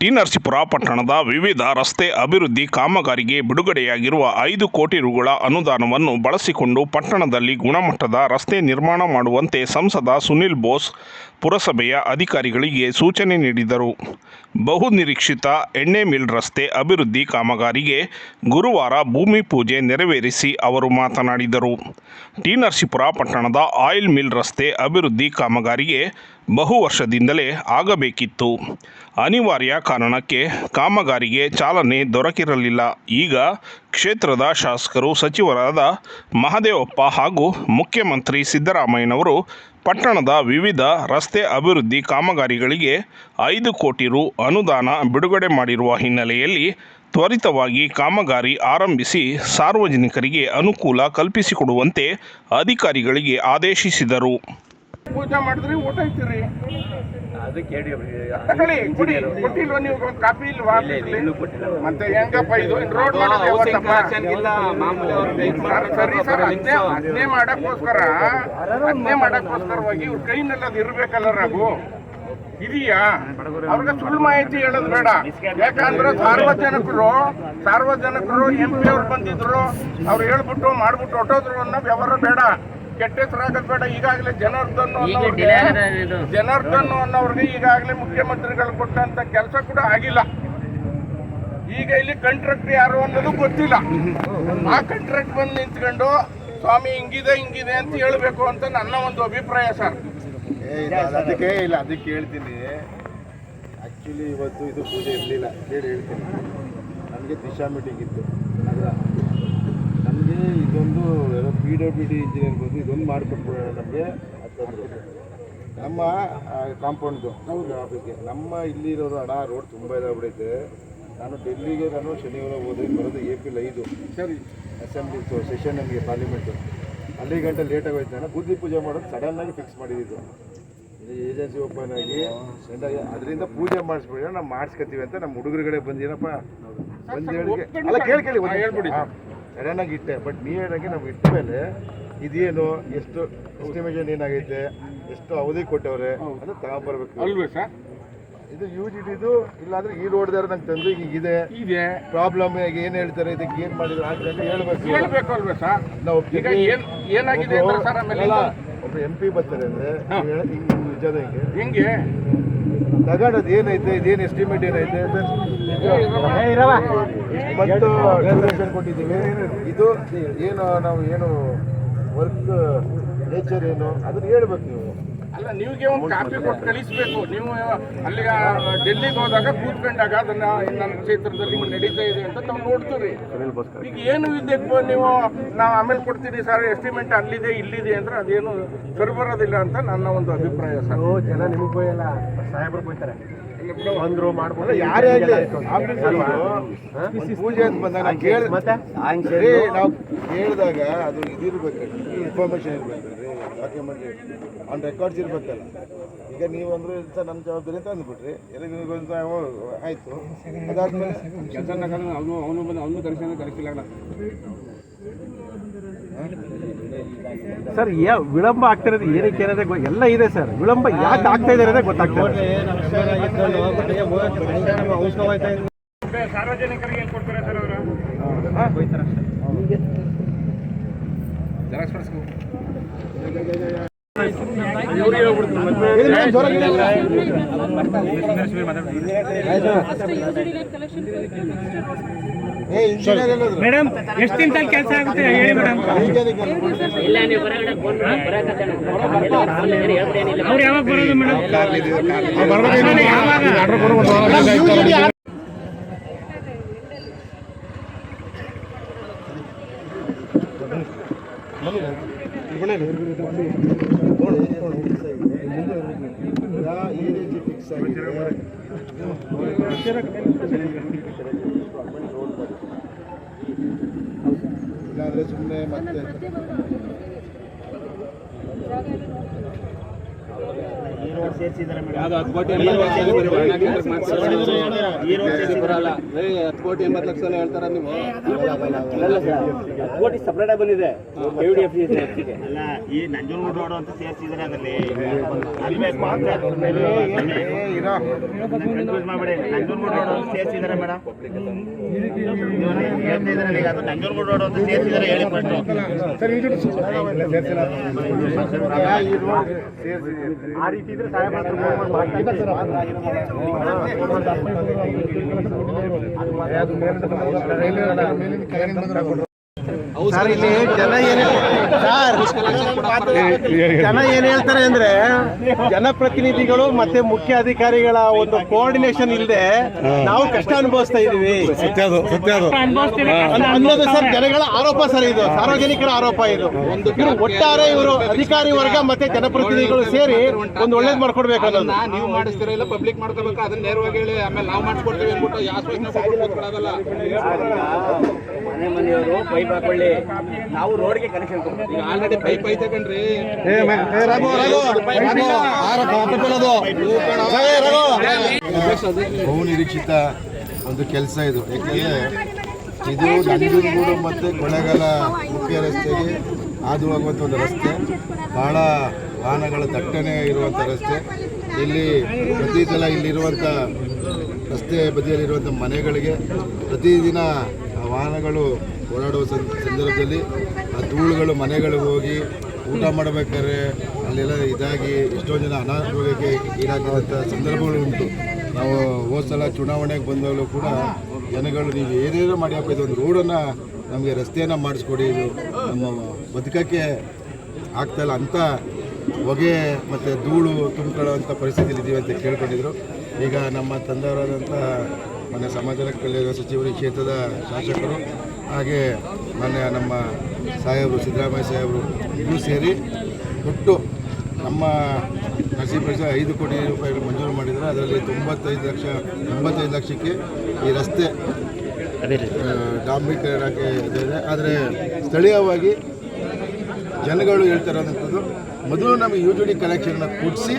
T ಪಟ್ಟಣದ ವಿವಿಧ ರಸ್ತೆ ಅಭಿವೃದ್ಧಿ ಕಾಮಗಾರಿಗೆ ಬಿಡುಗಡೆಯಾಗಿರುವ ಐದು ಕೋಟಿ ರುಗಳ ಅನುದಾನವನ್ನು ಬಳಸಿಕೊಂಡು ಪಟ್ಟಣದಲ್ಲಿ ಗುಣಮಟ್ಟದ ರಸ್ತೆ ನಿರ್ಮಾಣ ಮಾಡುವಂತೆ ಸಂಸದ ಸುನಿಲ್ ಬೋಸ್ ಪುರಸಭೆಯ ಅಧಿಕಾರಿಗಳಿಗೆ ಸೂಚನೆ ನೀಡಿದರು. ಬಹುನಿರೀಕ್ಷಿತ ಎಣ್ಣೆ ಮಿಲ್ ರಸ್ತೆ ಅಭಿವೃದ್ಧಿ ಕಾಮಗಾರಿಗೆ ಗುರುವಾರ ಭೂಮಿ ಪೂಜೆ ನೆರವೇರಿಸಿ ಅವರು ಮಾತನಾಡಿದರು. ಟಿ ನರಸೀಪುರ ಪಟ್ಟಣದ ಆಯಿಲ್ ಮಿಲ್ ರಸ್ತೆ ಅಭಿವೃದ್ಧಿ ಕಾಮಗಾರಿಗೆ ಬಹು ವರ್ಷದಿಂದಲೇ ಆಗಬೇಕಿತ್ತು. ಅನಿವಾರ್ಯ ಕಾರಣಕ್ಕೆ ಕಾಮಗಾರಿಗೆ ಚಾಲನೆ ದೊರಕಿರಲಿಲ್ಲ. ಈಗ ಕ್ಷೇತ್ರದ ಶಾಸಕರು, ಸಚಿವರಾದ ಮಹದೇವಪ್ಪ ಹಾಗೂ ಮುಖ್ಯಮಂತ್ರಿ ಸಿದ್ದರಾಮಯ್ಯನವರು ಪಟ್ಟಣದ ವಿವಿಧ ರಸ್ತೆ ಅಭಿವೃದ್ಧಿ ಕಾಮಗಾರಿಗಳಿಗೆ ಐದು ಕೋಟಿ ರು ಅನುದಾನ ಬಿಡುಗಡೆ ಮಾಡಿರುವ ಹಿನ್ನೆಲೆಯಲ್ಲಿ ತ್ವರಿತವಾಗಿ ಕಾಮಗಾರಿ ಆರಂಭಿಸಿ ಸಾರ್ವಜನಿಕರಿಗೆ ಅನುಕೂಲ ಕಲ್ಪಿಸಿಕೊಡುವಂತೆ ಅಧಿಕಾರಿಗಳಿಗೆ ಆದೇಶಿಸಿದರು. ಪೂಜೆ ಮಾಡಿದ್ರಿ ಊಟ ಐತಿರಿ ಅದಕ್ಕೆ ಹೇಳಿ ತಗೊಳ್ಳಿ ಕೊಡಿ ಕೊಟ್ಟಿಲ್ವಾ ನೀವು ಒಂದು ಕಾಪಿ ಇಲ್ವಾ? ಇನ್ನೂ ಕೊಟ್ಟಿಲ್ಲ. ಮತ್ತೆ ಹೆಂಗಪ್ಪ ಇದು? ರೋಡ್ ಮಾಡೋದು ಯಾವತ್ತಪ್ಪ? ಸರಿ ಸರ್ ಅದನ್ನೇ ಅದನ್ನೇ ಮಾಡಕ್ಕೋಸ್ಕರ ಅದನ್ನೇ ಮಾಡಕ್ಕೋಸ್ಕರವಾಗಿ ಇವ್ರ ಕೈನಲ್ಲಿ ಅದು ಇರ್ಬೇಕಲ್ಲ ರಘು. ಇದೆಯಾ? ಅವ್ರಿಗೆ ಸುಳ್ಳು ಮಾಹಿತಿ ಹೇಳೋದು ಬೇಡ. ಯಾಕಂದ್ರೆ ಸಾರ್ವಜನಿಕರು ಸಾರ್ವಜನಿಕರು ಎಂ ಪಿ ಅವ್ರು ಬಂದಿದ್ರು ಅವ್ರು ಹೇಳ್ಬಿಟ್ಟು ಮಾಡ್ಬಿಟ್ಟು ಹೊಟ್ಟೋದ್ರು ಅನ್ನೋ ವ್ಯವಹಾರ ಬೇಡ. ಕೆಟ್ಟ ಹೆಸರಾಗೋದು ಬೇಡ. ಈಗಾಗಲೇ ಜನಾರ್ದನ್ ಅನ್ನೋರ್ಗೆ ಜನಾರ್ದನ್ ಅನ್ನೋರ್ಗೆ ಈಗಾಗಲೇ ಮುಖ್ಯಮಂತ್ರಿಗಳು ಕೊಟ್ಟಂತ ಕೆಲಸ ಕೂಡ ಆಗಿಲ್ಲ. ಈಗ ಇಲ್ಲಿ ಕಾಂಟ್ರಾಕ್ಟ್ ಯಾರು ಅನ್ನೋದು ಗೊತ್ತಿಲ್ಲ. ಆ ಕಾಂಟ್ರಾಕ್ಟ್ ಬಂದು ನಿಂತ್ಕೊಂಡು ಸ್ವಾಮಿ ಹಿಂಗಿದೆ ಹಿಂಗಿದೆ ಅಂತ ಹೇಳಬೇಕು ಅಂತ ನನ್ನ ಒಂದು ಅಭಿಪ್ರಾಯ ಸರ್. ಏ, ಇಲ್ಲ, ಅದಕ್ಕೆ ಇಲ್ಲ ಅದಕ್ಕೆ ಹೇಳ್ತೀನಿ. ಆ್ಯಕ್ಚುಲಿ ಇವತ್ತು ಇದು ಪೂಜೆ ಇರಲಿಲ್ಲ. ಹೇಳಿ ಹೇಳ್ತೀನಿ. ನನಗೆ ದಿಶಾ ಮೀಟಿಂಗ್ ಇತ್ತು. ನನಗೆ ಇದೊಂದು ಏನೋ ಪಿ ಡಬ್ಲ್ಯೂ ಡಿ ಇಂಜಿನಿಯರ್ ಬಂದು ಇದೊಂದು ಮಾಡಿಕೊಟ್ಬಿಡೋಣ ನಮಗೆ. ನಮ್ಮ ಕಾಂಪೌಂಡ್ದು ಆಫೀಸ್ಗೆ ನಮ್ಮ ಇಲ್ಲಿರೋರು ಹಣ ರೋಡ್ ತುಂಬ ಇದಾಗ್ಬಿಡೈತೆ. ನಾನು ಡೆಲ್ಲಿಗೆ ನಾನು ಶನಿವಾರ ಹೋದೆ ಬರೋದು ಏಪ್ರಿಲ್ ಐದು. ಸರಿ. ಅಸೆಂಬ್ಲಿ ಸೆಷನ್ ನಮಗೆ ಪಾರ್ಲಿಮೆಂಟು ಅಲ್ಲಿ ಗಂಟೆ ಲೇಟಾಗಿ ಆಗೋಯ್ತು ನಾನು ಬುದ್ಧಿ ಪೂಜೆ ಮಾಡೋದು ಸಡನ್ನಾಗಿ ಫಿಕ್ಸ್ ಮಾಡಿದ್ದು. ಏಜೆನ್ಸಿ ಓಪನ್ ಆಗಿ ಅದರಿಂದ ಪೂಜೆ ಮಾಡಿಸ್ಬಿಡಿ ನಾವು ಮಾಡಿಸ್ಕೊತೀವಿ ಅಂತ ನಮ್ಮ ಹುಡುಗರುಗಳೇ ಬಂದೇನಪ್ಪ ಬಂದು ಹೇಳಿ ಅಲ್ಲ ಕೇಳಿ ಕೇಳಿ ಹೇಳ್ಬಿಡಿ. ಸಡನ್ನಾಗಿ ಇಟ್ಟೆ ಬಟ್ ನೀರಾಗಿ ನಾವು ಇಟ್ಟ ಮೇಲೆ ಇದೇನು ಎಷ್ಟು ಎಸ್ಟಿಮೇಷನ್ ಏನಾಗೈತೆ ಎಷ್ಟು ಅವಧಿ ಕೊಟ್ಟವ್ರೆ ಅದು ತಗೊಂಬರ್ಬೇಕು ಅಲ್ವೇ ಸರ್? ಇದು ಯು ಜಿ ಡಿದು ಇಲ್ಲಾಂದ್ರೆ ಈ ರೋಡ್ದಾರ ನಂಗೆ ತಂದು ಈಗ ಇದೆ. ಇದೆ. ಪ್ರಾಬ್ಲಮ್ ಏನು ಹೇಳ್ತಾರೆ ಇದಕ್ಕೆ ಏನು ಮಾಡಿದ್ರು ಅಂತ ಹೇಳ್ಬೇಕು. ಹೇಳ್ಬೇಕು ಅಲ್ವೇ ಸರ್? ನಾವು ಈಗ ಏನು ಏನಾಗಿದೆ ಅಂದ್ರೆ ಸರ್ ಆಮೇಲೆ? ಒಬ್ಬ ಎಂ ಪಿ ಬರ್ತಾರೆ ಅಂದ್ರೆ ಹಿಂಗೆ ನಿಜದ ಹಿಂಗೆ ಹಿಂಗೆ? ತಗೊಂಡದ್ ಏನೈತೆ ಇದೇನು ಎಸ್ಟಿಮೇಟ್ ಏನೈತೆ? ಮತ್ತು ರೆಸಲ್ಯೂಷನ್ ಕೊಟ್ಟಿದ್ದೀವಿ. ಇದು ಏನು ನಾವು ಏನು ವರ್ಕ್ ನೇಚರ್ ಏನು ಅದನ್ನ ಹೇಳ್ಬೇಕು ನೀವು. ಅಲ್ಲ ನೀವಿಗೆ ಒಂದು ಕಾಪಿ ಕೊಟ್ಟು ಕಳಿಸ್ಬೇಕು. ನೀವು ಅಲ್ಲಿಗೆ ಡೆಲ್ಲಿಗೆ ಹೋದಾಗ ಕೂತ್ಕೊಂಡಾಗ ಅದನ್ನ ನನ್ನ ಕ್ಷೇತ್ರದಲ್ಲಿ ನಡೀತಾ ಇದೆ ಅಂತ ನಾವು ನೋಡ್ತೀವಿ ಈಗ ಏನು ಇದೆ? ನೀವು ನಾವು ಆಮೇಲೆ ಕೊಡ್ತೀರಿ ಸರ್ ಎಸ್ಟಿಮೇಟ್ ಅಲ್ಲಿದೆ ಇಲ್ಲಿದೆ ಅಂದ್ರೆ ಅದೇನು ಸರಿ ಬರೋದಿಲ್ಲ ಅಂತ ನನ್ನ ಒಂದು ಅಭಿಪ್ರಾಯ ಸರ್. ಜನ ನಿಮಗೆ ಸಾಹೇಬರು ಹೋಯ್ತಾರೆ ಬಂದ್ರು ಮಾಡ್ಬೋದು ಯಾರೇ ಆಗಲಿ ಪೂಜೆ ಅಂತ ಬಂದಾಗ ನಾವು ಕೇಳ ಮತ್ತೆ? ಸರಿ ನಾವು ಕೇಳಿದಾಗ ಅದು ಇದಿರ್ಬೇಕು ಇನ್ಫಾರ್ಮೇಶನ್ ಇರ್ಬೇಕು ಡಾಕ್ಯುಮೆಂಟ್ ಆನ್ ರೆಕಾರ್ಡ್ಸ್ ಇರ್ಬೇಕಲ್ಲ. ಈಗ ನೀವು ಅಂದ್ರೆ ಸರ್ ನಮ್ಮ ಜವಾಬ್ದಾರಿ ಅಂತ ಅಂದ್ಬಿಟ್ರಿ. ಎಲ್ಲಿಗೆ ನೀವು ಅಂತ ಆಯಿತು. ಅದಾದ್ಮೇಲೆ ಕೆಲಸ ಅವನು ಅವನು ಬಂದು ಅವನು ಕರೆಸಿ ಕರೆಸಿಲ್ಲ. ಸರ್ ಯಾ ವಿಳಂಬ ಆಗ್ತಿರೋದು ಏನಕ್ಕೆ ಏನಂದ್ರೆ ಗೊ- ಎಲ್ಲ ಇದೆ ಸರ್. ವಿಳಂಬ ಯಾಕೆ ಆಗ್ತಾ ಇದೆ ಅನ್ನೋದೇ ಗೊತ್ತಾಗ್ತದೆ ಸಾರ್ವಜನಿಕರಿಗೆ ಏನು ಕೊಡ್ತಾರೆ ಸರ್ ಅವರು. ಮೇಡಮ್ ಎಷ್ಟು ದಿನದಲ್ಲಿ ಕೆಲಸ ಆಗುತ್ತೆ ಹೇಳಿ ಮೇಡಮ್. ಅವ್ರು ಯಾವಾಗ ಬರೋದು ಮೇಡಮ್? ಯಾವಾಗ ಫಿಕ್ಸ್ ಆಗಿದೆ ಇಲ್ಲಾಂದ್ರೆ ಸುಮ್ಮನೆ ಮತ್ತೆ ಕೋಟಿ ಸಪ್ರೇಟ್ ಆಗಿ ಬಂದಿದೆ ಕೋಟಿ ಡಿ ಬಂದಿದೆ ಅಲ್ಲ ಈ ನಂಜನಗೂಡು ರೋಡ್ ಅಂತ ಸೇರಿಸಿದ್ರೆ ಅದರಲ್ಲಿ ಕನ್ಫ್ಯೂಸ್ ಮಾಡಬೇಡಿ. ನಂಜನಗೂಡು ರೋಡ್ ಅಂತ ಸೇರಿಸಿದ್ದಾರೆ ಮೇಡಮ್ ಈಗ ಅದು ನಂಜನಗೂಡು ರೋಡ್ ಅಂತ ಸೇರಿಸಿದ್ದಾರೆ ಹೇಳಿ ಆ ರೀತಿ ಇದ್ರೆ ಸಹಾಯ ಸರ್ ಇಲ್ಲಿ ಜನ ಏನ್ ಸರ್ ಜನ ಏನ್ ಹೇಳ್ತಾರೆ ಅಂದ್ರೆ ಜನಪ್ರತಿನಿಧಿಗಳು ಮತ್ತೆ ಮುಖ್ಯ ಅಧಿಕಾರಿಗಳ ಒಂದು ಕೋಆರ್ಡಿನೇಷನ್ ಇಲ್ಲದೆ ನಾವು ಕಷ್ಟ ಅನುಭವಿಸ್ತಾ ಇದೀವಿ ಅದು ಅನ್ನೋದು ಸರ್ ಜನಗಳ ಆರೋಪ ಸರ್ ಇದು. ಸಾರ್ವಜನಿಕರ ಆರೋಪ ಇದು. ಇವರು ಒಟ್ಟಾರೆ ಇವರು ಅಧಿಕಾರಿ ವರ್ಗ ಮತ್ತೆ ಜನಪ್ರತಿನಿಧಿಗಳು ಸೇರಿ ಒಂದು ಒಳ್ಳೇದ್ ಮಾಡ್ಕೊಡ್ಬೇಕು ಅನ್ನೋದು. ನೀವು ಮಾಡಿಸ್ತೀರಾ ಇಲ್ಲ ಪಬ್ಲಿಕ್ ಮಾಡ್ಕೋಬೇಕು? ಅದನ್ನ ನೇರವಾಗಿ ಹೇಳಿ ಆಮೇಲೆ ನಾವು ಮಾಡಿಸ್ಕೊಡ್ತೀವಿ ಅಂದ್ಬಿಟ್ಟು ಯಾವ ಮನೆ ಮನೆಯವರು ಪೈಪ್ ಹಾಕೊಳ್ಳಿ. ನಾವು ರೋಡ್ಗೆ ಕನೆಕ್ಷನ್ ಕೊಡ್ತೀವಿ ಆಲ್ರೆಡಿ ಪೈಪ್ ಐತೆ ಕಣ್ರಿ. ಬಹು ನಿರೀಕ್ಷಿತ ಒಂದು ಕೆಲಸ ಇದು. ಯಾಕೆಂದರೆ ಇದು ನಂಜನಗೂಡು ಮತ್ತು ಕೊಳ್ಳೇಗಾಲ ಮುಖ್ಯ ರಸ್ತೆಗೆ ಹಾದು ಹೋಗುವಂಥ ಒಂದು ರಸ್ತೆ. ಭಾಳ ವಾಹನಗಳ ದಟ್ಟಣೆ ಇರುವಂಥ ರಸ್ತೆ. ಇಲ್ಲಿ ಪ್ರತಿ ಸಲ ಇಲ್ಲಿರುವಂಥ ರಸ್ತೆ ಬದಿಯಲ್ಲಿರುವಂಥ ಮನೆಗಳಿಗೆ ಪ್ರತಿದಿನ ವಾಹನಗಳು ಓಡಾಡುವ ಸಂದರ್ಭದಲ್ಲಿ ಆ ಧೂಳುಗಳು ಮನೆಗಳಿಗೆ ಹೋಗಿ ಊಟ ಮಾಡಬೇಕಾದ್ರೆ ಅಲ್ಲೆಲ್ಲ ಇದಾಗಿ ಎಷ್ಟೊಂದು ಜನ ಅನಾರೋಗ್ಯಕ್ಕೆ ಈಡಾಗಿರುವಂಥ ಸಂದರ್ಭಗಳು ಉಂಟು. ನಾವು ಹೋದ ಸಲ ಚುನಾವಣೆಗೆ ಬಂದಾಗಲೂ ಕೂಡ ಜನಗಳು ನೀವು ಏನೇನೋ ಮಾಡಿ ಹಾಕಿದ್ರು ಒಂದು ರೋಡನ್ನು ನಮಗೆ ರಸ್ತೆಯನ್ನು ಮಾಡಿಸ್ಕೊಡಿ, ಇದು ನಮ್ಮ ಬದುಕಕ್ಕೆ ಆಗ್ತಾಯಿಲ್ಲ ಅಂಥ ಹೊಗೆ ಮತ್ತು ಧೂಳು ತುಂಬಿಕೊಳ್ಳುವಂಥ ಪರಿಸ್ಥಿತಿಯಲ್ಲಿ ಇದ್ದೀವಿ ಅಂತ ಕೇಳ್ಕೊಂಡಿದ್ರು. ಈಗ ನಮ್ಮ ತಂದೆಯವರಾದಂಥ ಮನೆ ಸಮಾಜ ಕಲ್ಯಾಣ ಸಚಿವರು ಕ್ಷೇತ್ರದ ಶಾಸಕರು ಹಾಗೆ ಮೊನ್ನೆ ನಮ್ಮ ಸಾಹೇಬರು ಸಿದ್ದರಾಮಯ್ಯ ಸಾಹೇಬರು ಇಬ್ಬರು ಸೇರಿ ಒಟ್ಟು ನಮ್ಮ ನರಸೀಪುರ ಐದು ಕೋಟಿ ರೂಪಾಯಿಗಳು ಮಂಜೂರು ಮಾಡಿದರೆ ಅದರಲ್ಲಿ ತೊಂಬತ್ತೈದು ಲಕ್ಷ ಎಂಬತ್ತೈದು ಲಕ್ಷಕ್ಕೆ ಈ ರಸ್ತೆ ಡಾಂಬರೀಕರಣಕ್ಕೆ ಇದೆ. ಆದರೆ ಸ್ಥಳೀಯವಾಗಿ ಜನಗಳು ಹೇಳ್ತಾರಂಥದ್ದು ಮೊದಲು ನಮಗೆ ಯು ಜಿ ಡಿ ಕಲೆಕ್ಷನ್ನ ಕೊಡಿಸಿ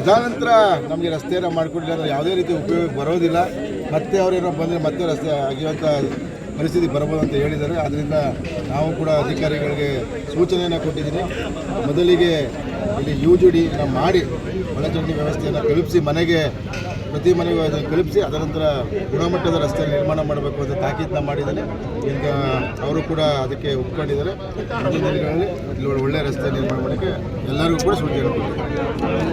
ಅದಾನಂತರ ನಮಗೆ ರಸ್ತೆಯನ್ನು ಮಾಡಿಕೊಡಲಿಲ್ಲ ಅಂದರೆ ಯಾವುದೇ ರೀತಿ ಉಪಯೋಗ ಬರೋದಿಲ್ಲ. ಮತ್ತೆ ಅವರೇನೋ ಬಂದರೆ ಮತ್ತೆ ರಸ್ತೆ ಆಗಿರುವಂಥ ಪರಿಸ್ಥಿತಿ ಅಂತ ಹೇಳಿದ್ದಾರೆ. ಆದ್ದರಿಂದ ನಾವು ಕೂಡ ಅಧಿಕಾರಿಗಳಿಗೆ ಸೂಚನೆಯನ್ನು ಕೊಟ್ಟಿದ್ದೀನಿ. ಮೊದಲಿಗೆ ಇಲ್ಲಿ ಯು ಜಿ ಡಿನ ಮಾಡಿ ಒಳಚರಂಡಿ ವ್ಯವಸ್ಥೆಯನ್ನು ಕಲ್ಪಿಸಿ, ಮನೆಗೆ ಪ್ರತಿ ಮನೆಗೂ ಅದನ್ನು ಕಲ್ಪಿಸಿ ಅದನಂತರ ಗುಣಮಟ್ಟದ ರಸ್ತೆ ನಿರ್ಮಾಣ ಮಾಡಬೇಕು ಅಂತ ತಾಕೀತನ್ನ ಮಾಡಿದ್ದಾನೆ ಈಗ ಅವರು ಕೂಡ ಅದಕ್ಕೆ ಒಪ್ಕೊಂಡಿದ್ದಾರೆ. ಮುಂದಿನ ದಿನಗಳಲ್ಲಿ ಒಳ್ಳೆಯ ರಸ್ತೆ ನಿರ್ಮಾಣ ಮಾಡೋಕ್ಕೆ ಎಲ್ಲರಿಗೂ ಕೂಡ ಸೂಚನೆ ಕೊಟ್ಟಿದ್ದಾರೆ.